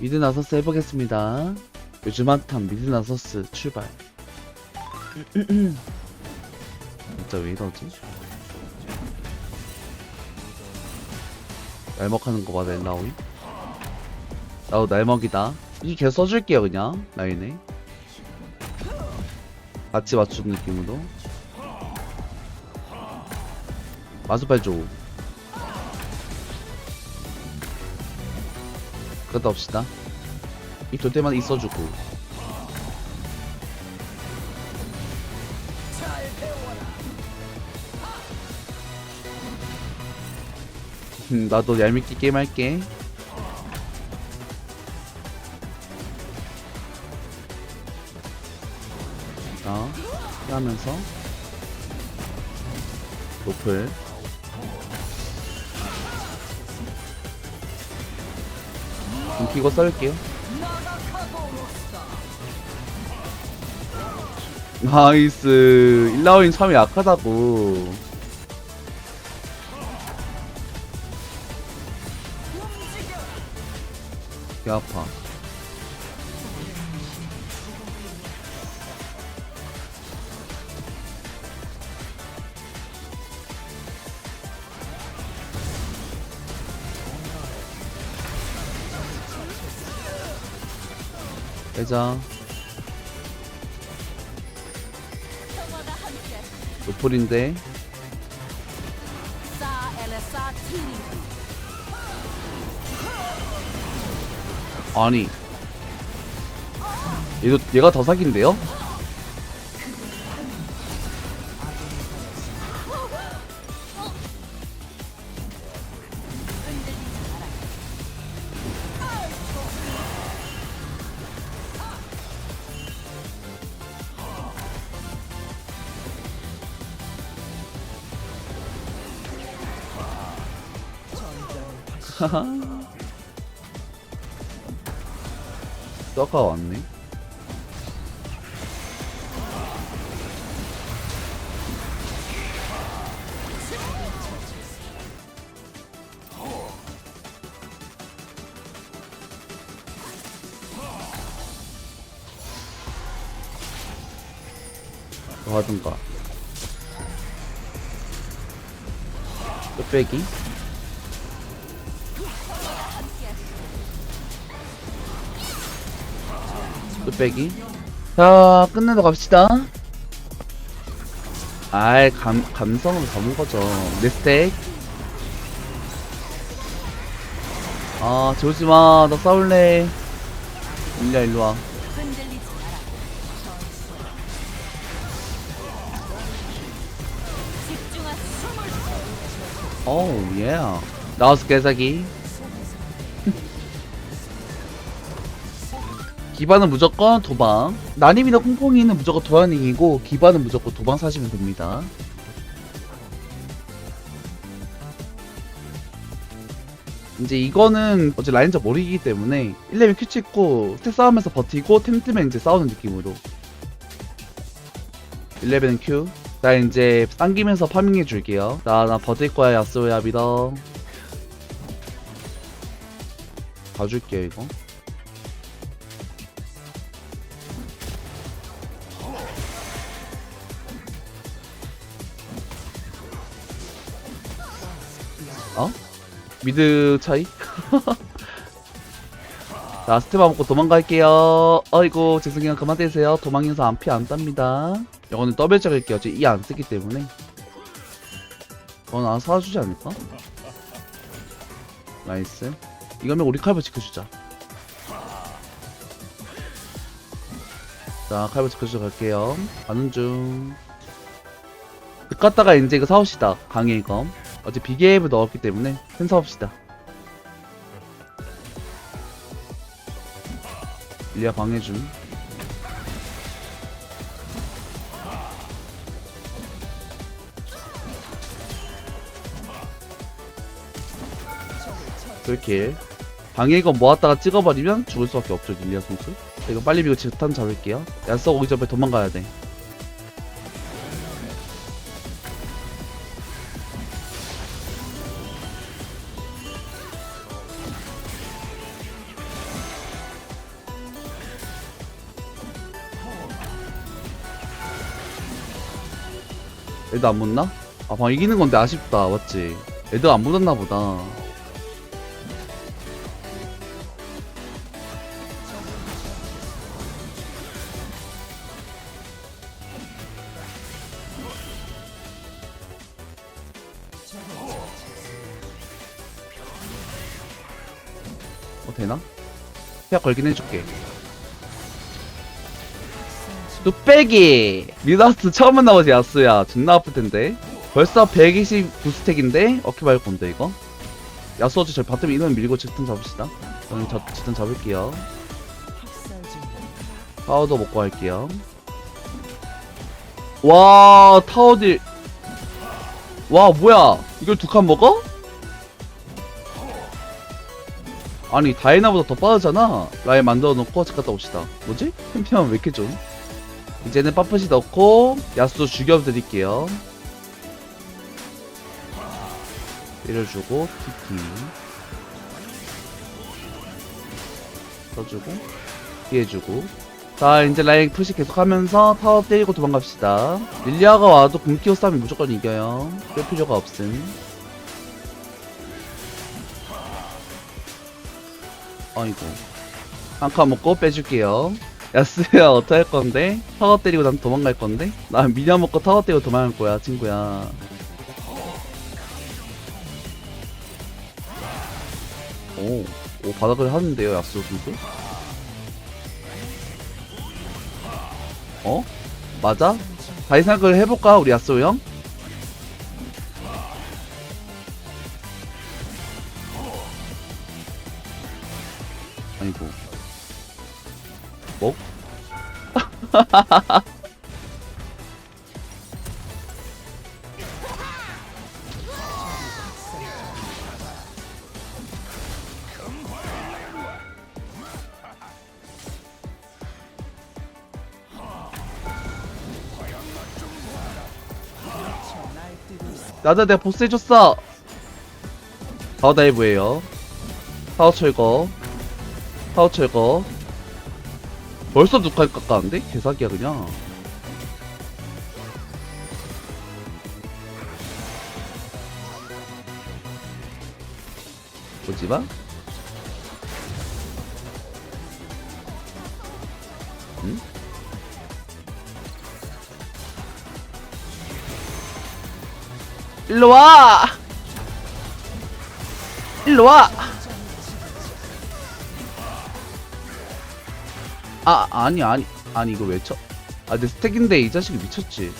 미드 나서스 해보겠습니다. 요즘 핫한 미드 나서스 출발. 진짜 왜 이러지? 날먹하는 거 봐, 넬라오이. 나도 날먹이다. 이 계속 써줄게요, 그냥. 라인에. 같이 맞추는 느낌으로. 마수발 줘. 그러다 없시다. 이돌 때마다 있어주고. 음, 나도 얄밉게 게임 할게. 자, 피하면서 노플. 좀 끼고 썰게요. 나이스. 일라오인 참이 약하다고. 개 아파. 빼자. 노플인데. 아니. 얘도, 얘가 더 사기인데요? 떠가 왔네. 뭐 하든가. 끝빼기. 뚝배기. 자 끝내러 갑시다. 아이 감, 감성을 담은 거죠. 내 스택 아 재우지마. 나 싸울래? 일리야 일로와. 어우 예 나와서 개사기 기반은 무조건 도방 난임이나 콩콩이는 무조건 도안이고 기반은 무조건 도방 사시면 됩니다 이제 이거는 어제 라인저 모르기 때문에 1레벨 큐 찍고 스택 싸우면서 버티고 템 뜨면 이제 싸우는 느낌으로 1레벨은 큐. 자 이제 당기면서 파밍해 줄게요. 나 나 버틸 거야 야스오야 믿어. 봐줄게 이거. 어? 미드 차이? 자 스테바 먹고 도망갈게요. 어이구 죄송해요 그만 떼세요. 도망해서 안피안 땁니다. 이거는 더블 적을게요. 어차피 이안 쓰기 때문에. 안 사주지 않을까? 나이스. 이거면 우리 칼부 지켜주자. 자 칼부 지켜주러 갈게요. 가는 중. 갔다가 이제 이거 사옵시다. 강의 검 어제 비계앱을 넣었기 때문에 큰 사옵시다. 일리아 방해줌 그렇게 방해건 모았다가 찍어버리면 죽을 수밖에 없죠 릴리아 선수. 이거 빨리 비고 지탄 잡을게요. 야쏘 오기 전에 도망가야 돼 애들 안 묻나? 아 방금 이기는 건데 아쉽다 맞지? 애들 안 묻었나 보다 어 되나? 피약 걸긴 해줄게 뚝배기. 미나스 처음 만나보지 야스야. 존나 아플 텐데. 벌써 120 부스택인데? 어깨 밟을 건데 이거? 야스 어째 저 바텀 인원 밀고 직턴 잡읍시다. 저는 저 직턴 잡을게요. 파우더 먹고 할게요. 와 타워딜. 와 뭐야? 이걸 두 칸 먹어? 아니 다이나보다 더 빠르잖아. 라인 만들어 놓고 집 갔다 옵시다. 뭐지? 챔피언 왜 이렇게 좀 이제는 빠프시 넣고 야수 죽여드릴게요. 때려주고 티티 써주고 피해주고. 자 이제 라인 푸시 계속하면서 타워 때리고 도망갑시다. 릴리아가 와도 금키오 싸움이 무조건 이겨요. 뺄 필요가 없음. 아이고. 한칸 먹고 빼줄게요 야스야 어떡할 건데? 타워 때리고 난 도망갈 건데? 난 미녀 먹고 타워 때리고 도망갈 거야 친구야 오, 오 바닥을 하는데요 야스 선수? 어? 맞아? 다시 생각을 해볼까 우리 야스 형? 뭐? 나도 내가 보스 해줬어. 파워 다이브에요. 파워 철거. 파워 철거 벌써 두칸 깎았는데? 개사기야 그냥 보지마 응? 일로와 일로와 아 아니 아니 아니 이거 왜 쳐? 아 내 스택인데 이 자식이 미쳤지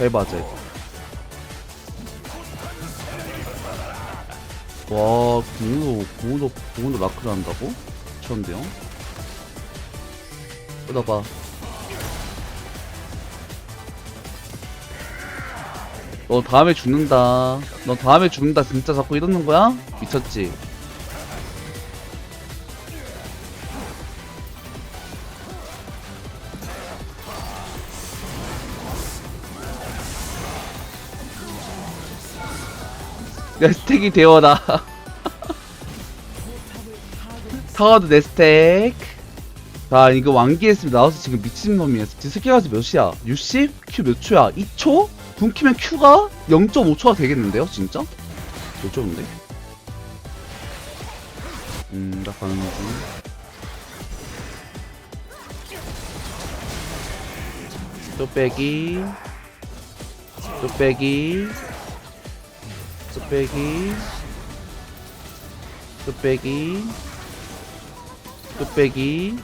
해봐자 와 공도 공도 공도 마크를 한다고? 미쳤는데요? 뜯어봐 너 다음에 죽는다. 너 다음에 죽는다. 진짜 자꾸 이러는 거야? 미쳤지? 내 스택이 되어라. 타워드 내 스택. 자, 이거 완기했으면 나와서 지금 미친놈이야. 디스키가지 몇이야? 60? 큐몇 초야? 2초? 분키면 Q가 0.5초가 되겠는데요, 진짜? 몇 초인데? 음, 나 가는 중. 또 빼기. 또 빼기. 또 빼기. 또 빼기. 또 빼기.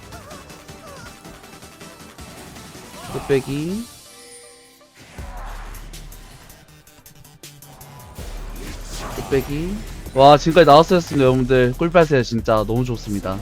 또 빼기. 뚝배기. 와 지금까지 나왔었습니다 여러분들. 꿀빨세요 진짜. 너무 좋습니다